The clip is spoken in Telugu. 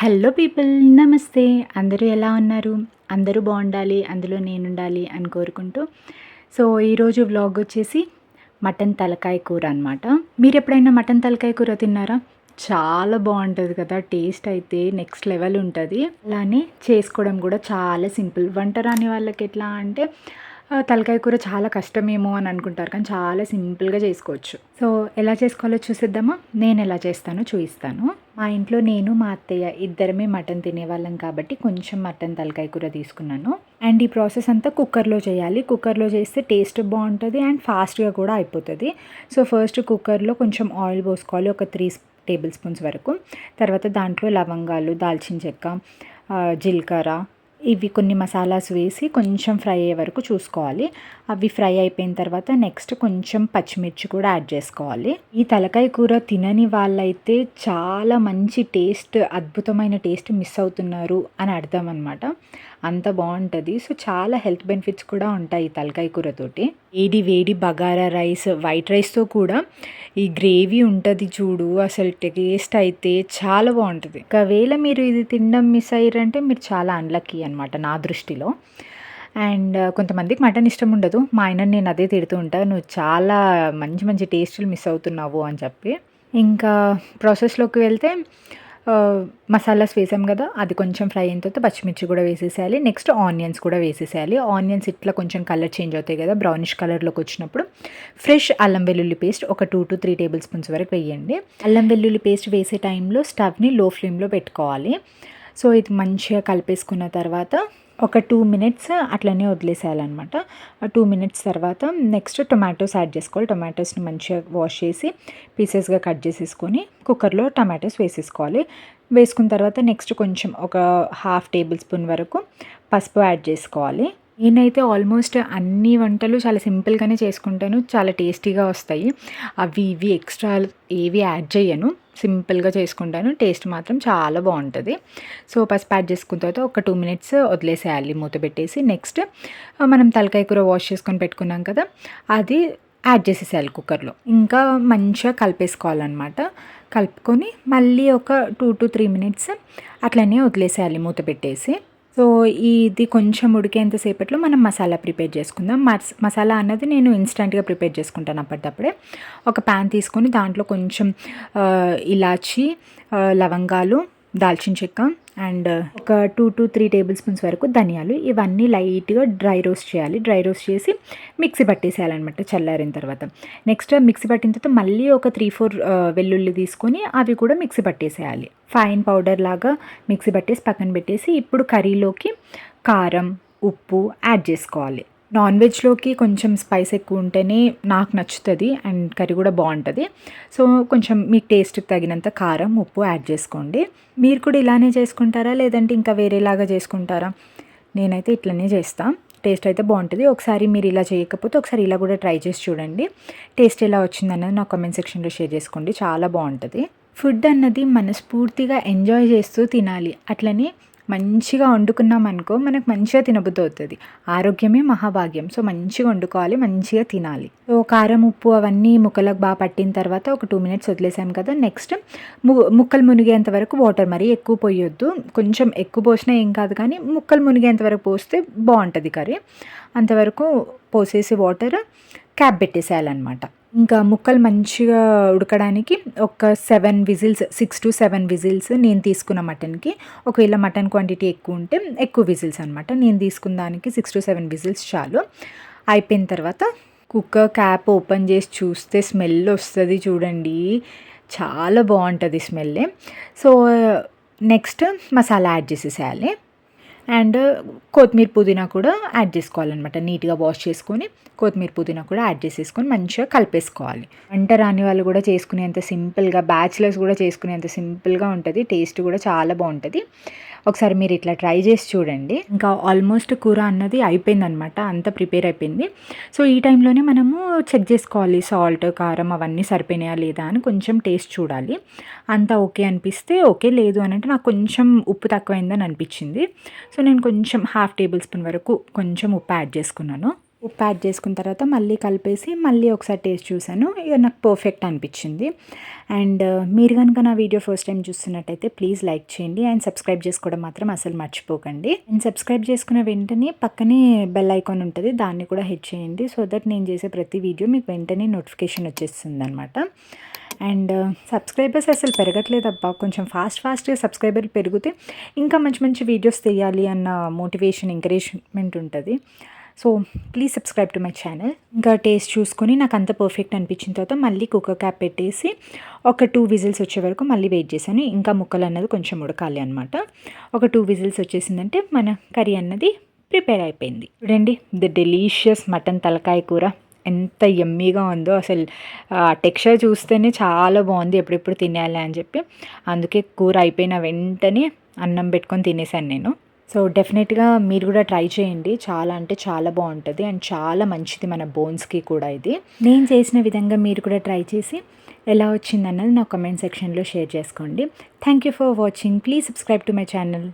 హలో పీపుల్ నమస్తే. అందరూ ఎలా ఉన్నారు? అందరూ బాగుండాలి అందులో నేను ఉండాలి అని కోరుకుంటూ. సో ఈరోజు వ్లాగ్ వచ్చేసి మటన్ తలకాయ కూర అనమాట మీరు ఎప్పుడైనా మటన్ తలకాయ కూర తిన్నారా? చాలా బాగుంటుంది కదా టేస్ట్ అయితే నెక్స్ట్ లెవెల్ ఉంటుంది. అలానే చేసుకోవడం కూడా చాలా సింపుల్. వంట రాని వాళ్ళకి ఎట్లా అంటే తలకాయ కూర చాలా కష్టమేమో అని అనుకుంటారు కానీ చాలా సింపుల్గా చేసుకోవచ్చు. సో ఎలా చేసుకోవాలో చూసిద్దామా? నేను ఎలా చేస్తానో చూపిస్తాను మా ఇంట్లో నేను మా అత్తయ్య ఇద్దరమే మటన్ తినేవాళ్ళం కాబట్టి కొంచెం మటన్ తలకాయ కూర తీసుకున్నాను. అండ్ ఈ ప్రాసెస్ అంతా కుక్కర్లో చేయాలి. కుక్కర్లో చేస్తే టేస్ట్ బాగుంటుంది అండ్ ఫాస్ట్గా కూడా అయిపోతుంది. సో ఫస్ట్ కుక్కర్లో కొంచెం ఆయిల్ పోసుకోవాలి ఒక త్రీ టేబుల్ స్పూన్స్ వరకు. తర్వాత దాంట్లో లవంగాలు దాల్చిన చెక్క జీలకర్ర ఇవి కొన్ని మసాలాస్ వేసి కొంచెం ఫ్రై అయ్యే వరకు చూసుకోవాలి. అవి ఫ్రై అయిపోయిన తర్వాత నెక్స్ట్ కొంచెం పచ్చిమిర్చి కూడా యాడ్ చేసుకోవాలి. ఈ తలకాయ కూర తినని వాళ్ళైతే చాలా మంచి టేస్ట్ అద్భుతమైన టేస్ట్ మిస్ అవుతున్నారు అని అర్థం అనమాట అంత బాగుంటుంది. సో చాలా హెల్త్ బెనిఫిట్స్ కూడా ఉంటాయి ఈ తలకాయ కూరతోటి వేడి వేడి బగారా రైస్ వైట్ రైస్తో కూడా ఈ గ్రేవీ ఉంటుంది చూడు అసలు టేస్ట్ అయితే చాలా బాగుంటుంది. ఒకవేళ మీరు ఇది తినడం మిస్ అయ్యారంటే మీరు చాలా అన్లక్కీ అనమాట నా దృష్టిలో. అండ్ కొంతమందికి మటన్ ఇష్టం ఉండదు. మా ఆయన నేను అదే తిడుతూ ఉంటాను నువ్వు చాలా మంచి మంచి టేస్టులు మిస్ అవుతున్నావు అని చెప్పి. ఇంకా ప్రాసెస్లోకి వెళ్తే మసాలాస్ వేసాం కదా అది కొంచెం ఫ్రై అయిన తర్వాత పచ్చిమిర్చి కూడా వేసేసేయాలి. నెక్స్ట్ ఆనియన్స్ కూడా వేసేసేయాలి. ఆనియన్స్ ఇట్లా కొంచెం కలర్ చేంజ్ అవుతాయి కదా బ్రౌనిష్ కలర్లోకి వచ్చినప్పుడు. ఫ్రెష్ అల్లం వెల్లుల్లి పేస్ట్ ఒక two to three tablespoons వరకు వేయండి. అల్లం వెల్లుల్లి పేస్ట్ వేసే టైంలో స్టవ్ని లో ఫ్లేమ్లో పెట్టుకోవాలి. సో ఇది మంచిగా కలిపేసుకున్న తర్వాత ఒక టూ మినిట్స్ అట్లనే వదిలేసేయాలన్నమాట. ఆ టూ మినిట్స్ తర్వాత నెక్స్ట్ టొమాటోస్ యాడ్ చేసుకోవాలి. టొమాటోస్ని మంచిగా వాష్ చేసి పీసెస్గా కట్ చేసేసుకొని కుక్కర్లో టమాటోస్ వేసేసుకోవాలి. వేసుకున్న తర్వాత నెక్స్ట్ కొంచెం ఒక హాఫ్ టేబుల్ స్పూన్ వరకు పసుపు యాడ్ చేసుకోవాలి. నేనైతే ఆల్మోస్ట్ అన్ని వంటలు చాలా సింపుల్గానే చేసుకుంటాను. చాలా టేస్టీగా వస్తాయి. అవి ఇవి ఎక్స్ట్రా ఏవి యాడ్ చేయను. సింపుల్గా చేసుకుంటాను. టేస్ట్ మాత్రం చాలా బాగుంటుంది. సో పసుపు యాడ్ చేసుకున్న తర్వాత ఒక టూ మినిట్స్ వదిలేసేయాలి మూత పెట్టేసి. నెక్స్ట్ మనం తలకాయ కూర వాష్ చేసుకొని పెట్టుకున్నాం కదా అది యాడ్ చేసేసేయాలి కుక్కర్లో. ఇంకా మంచిగా కలిపేసుకోవాలన్నమాట. కలుపుకొని మళ్ళీ ఒక టూ టు త్రీ మినిట్స్ అట్లనే వదిలేసేయాలి మూత పెట్టేసి. సో ఇది కొంచెం ఉడికేంతసేపట్లో మనం మసాలా ప్రిపేర్ చేసుకుందాం. మస్ మసాలా అన్నది నేను ఇన్స్టెంట్గా ప్రిపేర్ చేసుకుంటాను అప్పటికప్పుడే ఒక ప్యాన్ తీసుకొని దాంట్లో కొంచెం ఇలాచీ ఇలాచి లవంగాలు దాల్చిన చెక్క అండ్ ఒక two to three tablespoons వరకు ధనియాలు. ఇవన్నీ లైట్గా డ్రై రోస్ట్ చేయాలి. డ్రై రోస్ట్ చేసి మిక్సీ పట్టేసేయాలన్నమాట చల్లారిన తర్వాత. నెక్స్ట్ మిక్సీ పట్టిన తర్వాత మళ్ళీ ఒక త్రీ ఫోర్ వెల్లుల్లి తీసుకొని అవి కూడా మిక్సీ పట్టేసేయాలి. ఫైన్ పౌడర్ లాగా మిక్సీ పట్టేసి పక్కన పెట్టేసి ఇప్పుడు కర్రీలోకి కారం ఉప్పు యాడ్ చేసుకోవాలి. నాన్ వెజ్లోకి కొంచెం స్పైస్ ఎక్కువ ఉంటేనే నాకు నచ్చుతుంది అండ్ కర్రీ కూడా బాగుంటుంది. సో కొంచెం మీకు టేస్ట్కి తగినంత కారం ఉప్పు యాడ్ చేసుకోండి. మీరు కూడా ఇలానే చేసుకుంటారా? లేదంటే ఇంకా వేరేలాగా చేసుకుంటారా? నేనైతే ఇట్లనే చేస్తాను టేస్ట్ అయితే బాగుంటుంది. ఒకసారి మీరు ఇలా చేయకపోతే ఒకసారి ఇలా కూడా ట్రై చేసి చూడండి. టేస్ట్ ఎలా వచ్చిందన్నది నా కామెంట్ సెక్షన్లో షేర్ చేసుకోండి. చాలా బాగుంటుంది. ఫుడ్ అన్నది మనస్ఫూర్తిగా ఎంజాయ్ చేస్తూ తినాలి. అట్లనే మంచిగా వండుకున్నాం అనుకో మనకు మంచిగా తినబుద్ధి అవుతుంది ఆరోగ్యమే మహాభాగ్యం. సో మంచిగా వండుకోవాలి మంచిగా తినాలి. సో కారం ఉప్పు అవన్నీ ముక్కలకు బాగా పట్టిన తర్వాత ఒక టూ మినిట్స్ వదిలేసాం కదా నెక్స్ట్ ము ముక్కలు మునిగేంత వరకు వాటర్ మరీ ఎక్కువ పోయొద్దు. కొంచెం ఎక్కువ పోసినా ఏం కాదు కానీ ముక్కలు మునిగేంత వరకు పోస్తే బాగుంటుంది కర్రీ. అంతవరకు పోసేసి వాటర్ క్యాప్ పెట్టేసేయాలన్నమాట. ఇంకా ముక్కలు మంచిగా ఉడకడానికి ఒక seven whistles six to seven whistles నేను తీసుకున్న మటన్కి. ఒకవేళ మటన్ క్వాంటిటీ ఎక్కువ ఉంటే ఎక్కువ విజిల్స్ అనమాట నేను తీసుకున్న దానికి సిక్స్ టు సెవెన్ విజిల్స్ చాలు. అయిపోయిన తర్వాత కుక్కర్ క్యాప్ ఓపెన్ చేసి చూస్తే స్మెల్ వస్తుంది చూడండి. చాలా బాగుంటుంది smell. So next masala add చేసేసేయాలి. And కొత్తిమీర పుదీనా కూడా యాడ్ చేసుకోవాలన్నమాట. నీట్గా వాష్ చేసుకొని కొత్తిమీర పుదీనా కూడా యాడ్ చేసేసుకొని మంచిగా కలిపేసుకోవాలి. వంట రాని వాళ్ళు కూడా చేసుకునేంత సింపుల్గా బ్యాచిలర్స్ కూడా చేసుకునేంత సింపుల్గా ఉంటుంది. టేస్ట్ కూడా చాలా బాగుంటుంది. ఒకసారి మీరు ఇట్లా ట్రై చేసి చూడండి. ఇంకా ఆల్మోస్ట్ కూర అన్నది అయిపోయిందనమాట అంతా ప్రిపేర్ అయిపోయింది. సో ఈ టైంలోనే మనము చెక్ చేసుకోవాలి. సాల్ట్ కారం అవన్నీ సరిపోయినాయా లేదా అని కొంచెం టేస్ట్ చూడాలి. అంతా ఓకే అనిపిస్తే ఓకే లేదు అని అంటే నాకు కొంచెం ఉప్పు తక్కువైందని అనిపించింది. సో నేను కొంచెం హాఫ్ టేబుల్ స్పూన్ వరకు కొంచెం ఉప్పు యాడ్ చేసుకున్నాను. ఉప్పు యాడ్ చేసుకున్న తర్వాత మళ్ళీ కలిపేసి మళ్ళీ ఒకసారి టేస్ట్ చూశాను. ఇక నాకు పర్ఫెక్ట్ అనిపించింది. అండ్ uh, మీరు కనుక నా వీడియో ఫస్ట్ టైం చూస్తున్నట్టయితే ప్లీజ్ లైక్ చేయండి అండ్ సబ్స్క్రైబ్ చేసుకోవడం మాత్రం అసలు మర్చిపోకండి. అండ్ సబ్స్క్రైబ్ చేసుకున్న వెంటనే పక్కనే బెల్ ఐకాన్ ఉంటుంది దాన్ని కూడా హిట్ చేయండి సో దట్ నేను చేసే ప్రతి వీడియో మీకు వెంటనే నోటిఫికేషన్ వచ్చేస్తుంది అనమాట అండ్ uh, సబ్స్క్రైబర్స్ అసలు పెరగట్లేదు అబ్బా. కొంచెం ఫాస్ట్ ఫాస్ట్గా సబ్స్క్రైబర్లు పెరిగితే ఇంకా మంచి మంచి వీడియోస్ తీయాలి అన్న మోటివేషన్ ఎంకరేజ్మెంట్ ఉంటుంది. So please subscribe to my channel ఇంకా టేస్ట్ చూసుకొని నాకు అంత పర్ఫెక్ట్ అనిపించిన తర్వాత మళ్ళీ కుక్కర్ క్యాప్ పెట్టేసి ఒక టూ విజిల్స్ వచ్చే వరకు మళ్ళీ వెయిట్ చేశాను. ఇంకా ముక్కలు అన్నది కొంచెం ఉడకాలి అనమాట ఒక టూ విజిల్స్ వచ్చేసిందంటే మన కర్రీ అన్నది ప్రిపేర్ అయిపోయింది. చూడండి ద డెలీషియస్ మటన్ తలకాయ కూర. ఎంత ఎమ్మీగా ఉందో అసలు. టెక్స్చర్ చూస్తేనే చాలా బాగుంది. ఎప్పుడెప్పుడు తినేయాలి అని చెప్పి. అందుకే కూర అయిపోయిన వెంటనే అన్నం పెట్టుకొని తినేసాను నేను. సో డెఫినెట్గా మీరు కూడా ట్రై చేయండి. చాలా అంటే చాలా బాగుంటుంది. అండ్ చాలా మంచిది మన బోన్స్కి కూడా ఇది. నేను చేసిన విధంగా మీరు కూడా ట్రై చేసి ఎలా వచ్చింది అన్నది నా కమెంట్ సెక్షన్లో షేర్ చేసుకోండి. Thank you for watching. Please subscribe to my channel.